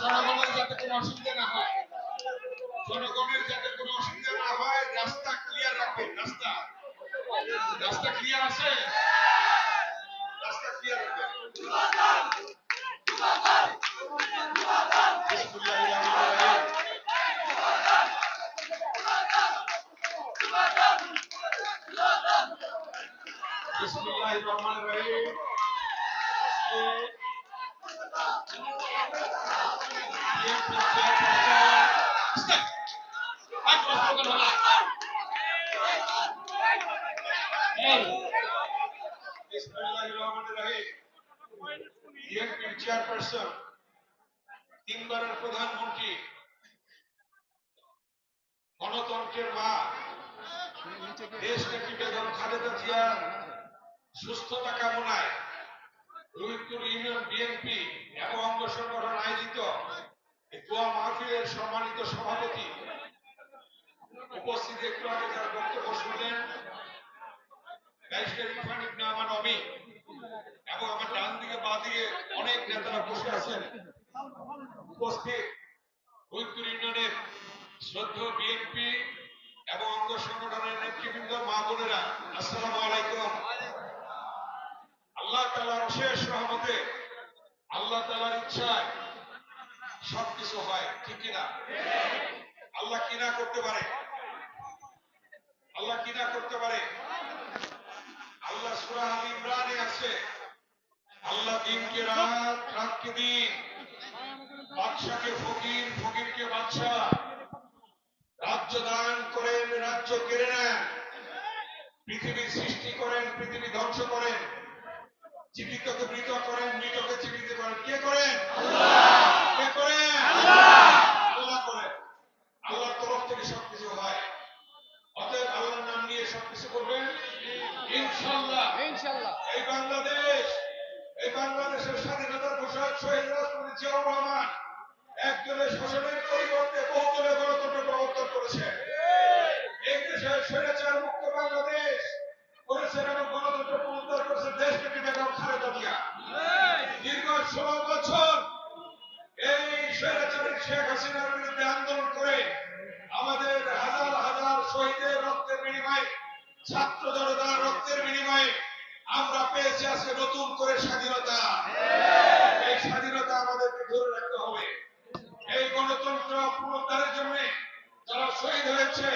জনগণের যাতে কোনো অসুবিধা না হয় জনগণের যাতে কোনো অসুবিধা না হয় রাস্তা ক্লিয়ার রাখবেন, রাস্তা। রাস্তা ক্লিয়ার আছে? চেয়ারপারসন তিনবারের প্রধানমন্ত্রী গণতন্ত্রের মা দেশ নেত্রী বেগম খালেদা জিয়ার সুস্থতা কামনায় রোহিতপুর ইউনিয়ন বিএনপি অঙ্গ সংগঠন আয়োজিত মাহফিলের সম্মানিত সভাপতি। উপস্থিত একটু আগে যারা বক্তব্য শুনলেন অমি এবং আমার ডান দিকে বাঁ অনেক নেতারা বসে আছেন। উপস্থিত ইউনিয়নের শ্রদ্ধেয় বিএনপি এবং অঙ্গ সংগঠনের নেতৃবৃন্দ, মা বোনেরা, আসসালামু আলাইকুম। আল্লাহ তালার রহমতে আল্লাহ তালার ইচ্ছায় সবকিছু হয়, ঠিক কিনা আল্লাহ কিনা করতে পারে? আল্লাহ কিনা করতে পারে? আল্লাহ সুরাহ ইমরানে আছে। আল্লাহ দিনকে রাত, রাতকে দিন। বাদশাকে ফকির, ফকিরকে বাদশা। রাজ্য দান করেন, রাজ্য কেড়ে নেন। পৃথিবী সৃষ্টি করেন, পৃথিবী ধ্বংস করেন। জীবিতকে মৃত করেন মৃতকে জীবিত করেন। কে করেন? কে করেন? আল্লাহ। করেন। আল্লাহর তরফ থেকে সবকিছু হয়। অতএব আল্লাহর নাম নিয়ে সবকিছু করবেন? ইনশাআল্লাহ। ইনশাল্লাহ এই বাংলাদেশ এই বাংলাদেশের স্বাধীনতার ঘোষক শহীদ রাষ্ট্রপতি জিয়াউর রহমান একজনের শাসনের পরিবর্তে বহুদলীয় গণতন্ত্র প্রবর্তন করেছে এই। দেশে স্বৈরাচার মুক্ত বাংলাদেশ করেছেন শেখ বিরুদ্ধে আন্দোলন করে আমাদের হাজার হাজার শহীদের রক্তের বিনিময়ে, ছাত্র জনতার রক্তের বিনিময়ে আমরা পেয়েছি আজকে নতুন করে স্বাধীনতা। এই স্বাধীনতা আমাদেরকে ধরে রাখতে হবে। এই গণতন্ত্র পুনরুদ্ধারের জন্য যারা শহীদ হয়েছে,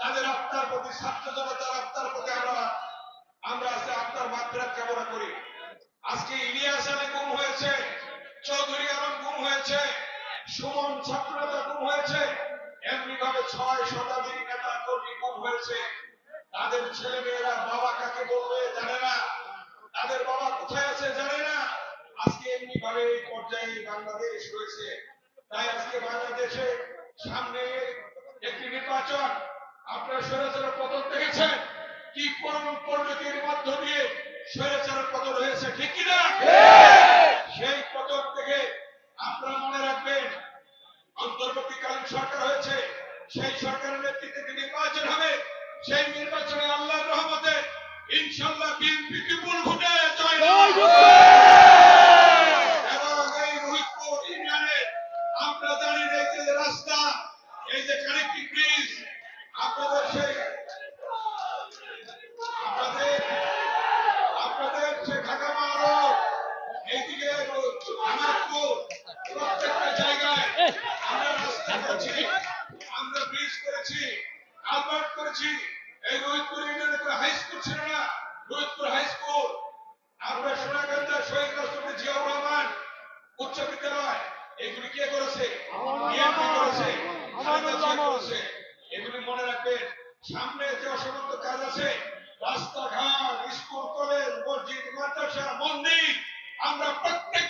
তাদের আত্মার প্রতি, ছাত্র জনতার আত্মার প্রতি আমরা আমরা আজকে আত্মার মাত্রাত কামনা করি। আজকে ইলিয়াস আলী গুম হয়েছে, চৌধুরী আলম গুম হয়েছে সুমন ছাত্রনেতা গুম হয়েছে। এমনি ভাবে ছয় শতাধিক নেতা কর্মী গুম হয়েছে। তাদের ছেলে মেয়েরা বাবা কাকে বলবে জানে না। তাদের বাবা কোথায় আছে জানে না। আজকে এমনি ভাবে এই পর্যায়ে বাংলাদেশ রয়েছে। তাই আজকে বাংলাদেশে সামনে একটি নির্বাচন। আপনারা স্বৈরাচারের পতন দেখেছেন? কি করুণ পরিণতির মধ্য দিয়ে স্বৈরাচারের পতন হয়েছে ঠিক কিনা? সেই পতন থেকে অন্তর্বর্তীকালীন সরকার হয়েছে সেই সরকারের নেতৃত্বে নির্বাচন হবে সেই নির্বাচনে আল্লাহর রহমতে ইনশাল্লাহ বিএনপি বিপুল ভোটে জয় হবে। এবং এই রোহিতপুর ইউনিয়নে আপনারা জানেন এই যে রাস্তা এই যে কানেক্টিং ব্রিজ আপনাদের সেই আপনাদের আপনাদের সে ঢাকা মহারোড এইদিকে আমারপুর প্রত্যেকটা জায়গায় আমরা রাস্তা করেছি আমরা ব্রিজ করেছি কালভার্ট করেছি এই রোহিতপুর ইউনিয়নে কোনো হাই স্কুল ছিল না আমরা সোনাকান্দা শহীদ রাষ্ট্রপতি জিয়াউর রহমান উচ্চ বিদ্যালয় এগুলি কে করেছে? বিএনপি করেছে করেছে। এগুলি মনে রাখবেন সামনে যে অসমাপ্ত কাজ আছে রাস্তাঘাট স্কুল কলেজ মসজিদ মাদ্রাসা মন্দির আমরা প্রত্যেক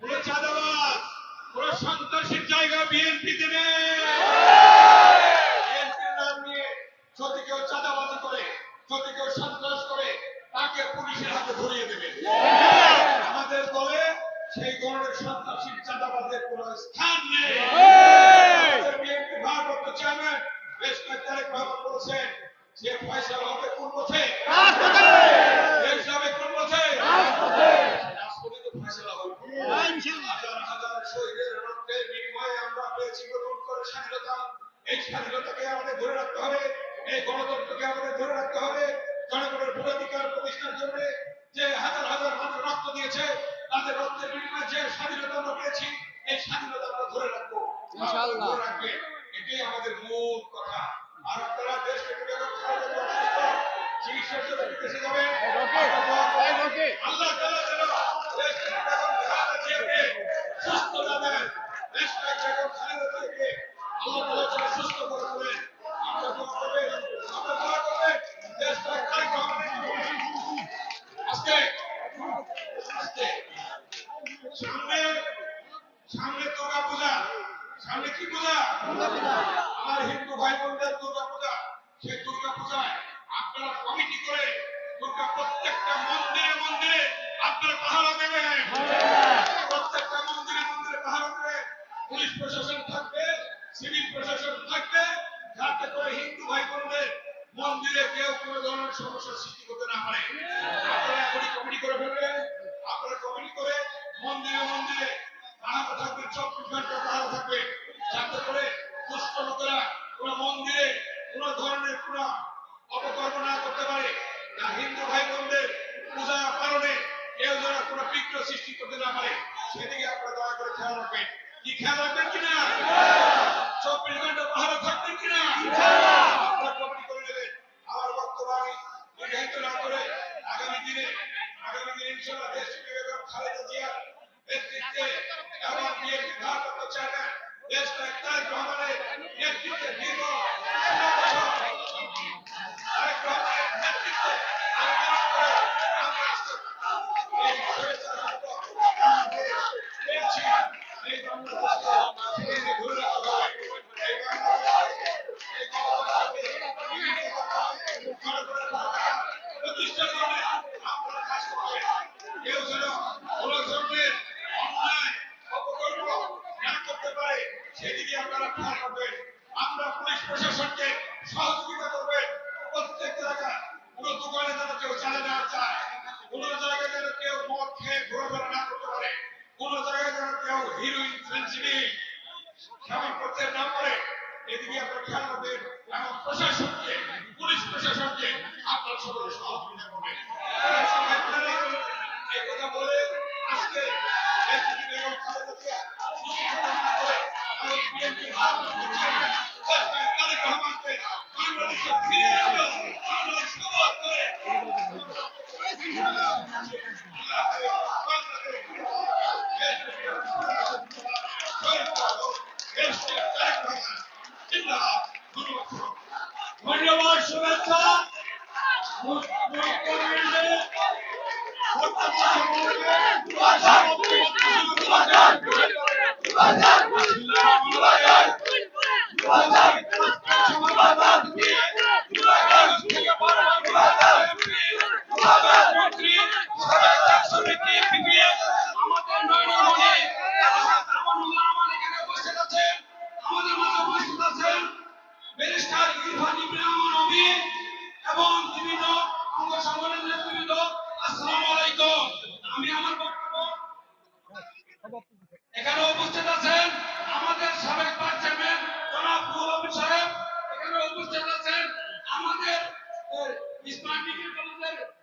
কোন চাঁদাবাদ কোন সন্ত্রাসের জায়গা বিএনপিতে নেই যদি কেউ চাঁদাবাজি করে যদি কেউ সন্ত্রাস করে তাকে পুলিশের হাতে ধরিয়ে দেবে। আমাদের দলে সেই ধরনের সন্ত্রাসী চাঁদাবাদের কোন স্থান নেই। ভারপ্রাপ্ত চেয়ারম্যান বেশ কয়েক তারিখ ভাবন যে পয়সা হবে কোন পথে? দেশ কোন পথে? রাষ্ট্রপতি ফয়সলা পেয়েছি স্বাধীনতা এই স্বাধীনতাকে আমাদের ধরে রাখতে হবে। এই গণতন্ত্রকে আমাদের ধরে রাখতে হবে। ওবায়দুল্লাহ দুর্গা পূজা, সেই দুর্গা পূজায় আপনারা কমিটি করে দুর্গা প্রত্যেকটা মন্দিরে মন্দিরে আপনারা পাহারা দেবেন? প্রত্যেকটা মন্দিরে মন্দিরে পাহারা দেবেন। পুলিশ প্রশাসন থাকবে, সিভিল প্রশাসন থাকবে, যাতে করে হিন্দু ভাই বোনদের মন্দিরে কেউ কোনো ধরনের সমস্যার সৃষ্টি সেদিকে আপনারা দয়া করে খেয়াল রাখবেন। কি খেয়াল রাখবেন কিনা? চব্বিশ ঘণ্টা পাহাড়ে থাকবেন কিনা? আপনার হিরোইন ফেন্সিডিল স্বামী পথের নাম করে এদিকে আপনার খেয়াল রাখবেন এবং প্রশাসনকে, পুলিশ প্রশাসনকে আপনার সকলে সহযোগিতা করবে এই কথা বলে আজকে বাংলাদেশে ফিরে যাব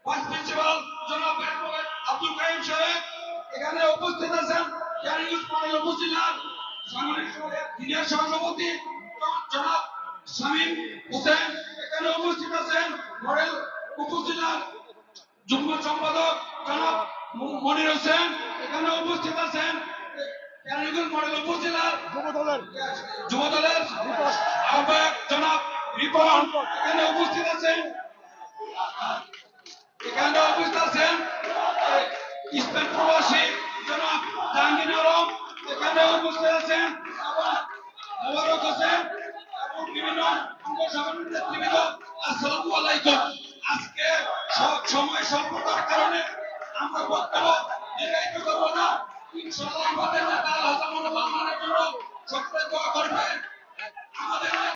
ভাইস প্রিন্সিপাল জনাব আব্দুল কাইম এখানে উপস্থিত আছেন কেরানীগঞ্জ মডেল উপজেলার যুগ্ম সম্পাদক যুব দলের আহ্বায়ক জনাব রিপন এখানে উপস্থিত আছেন। এখানে উপস্থিত আছেন স্পেন প্রবাসী জনাব জাহাঙ্গীর আলম। আজকে সব সময় স্বল্পতার কারণে আমরা বক্তব্য দীর্ঘায়িত করব না। ইনশাআল্লাহ আমাদের নেতা আল্লাহ জন্য